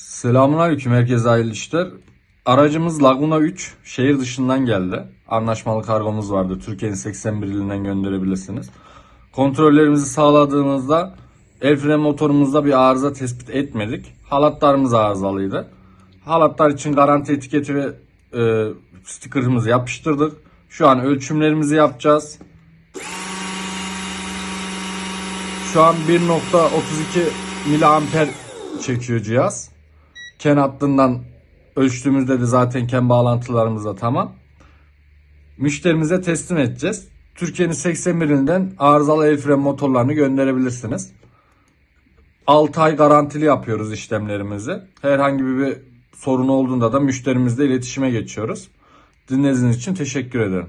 Selamünaleyküm herkese hayırlı işler. Aracımız Laguna 3 şehir dışından geldi. Anlaşmalı kargomuz vardı. Türkiye'nin 81 ilinden gönderebilirsiniz. Kontrollerimizi sağladığımızda el fren motorumuzda bir arıza tespit etmedik. Halatlarımız arızalıydı. Halatlar için garanti etiketi ve e, stikerimizi yapıştırdık. Şu an ölçümlerimizi yapacağız. Şu an 1.32 miliamper çekiyor cihaz. Ken hattından ölçtüğümüzde de zaten ken bağlantılarımız da tamam. Müşterimize teslim edeceğiz. Türkiye'nin 81 ilinden arızalı el fren motorlarını gönderebilirsiniz. 6 ay garantili yapıyoruz işlemlerimizi. Herhangi bir sorun olduğunda da müşterimizle iletişime geçiyoruz. Dinlediğiniz için teşekkür ederim.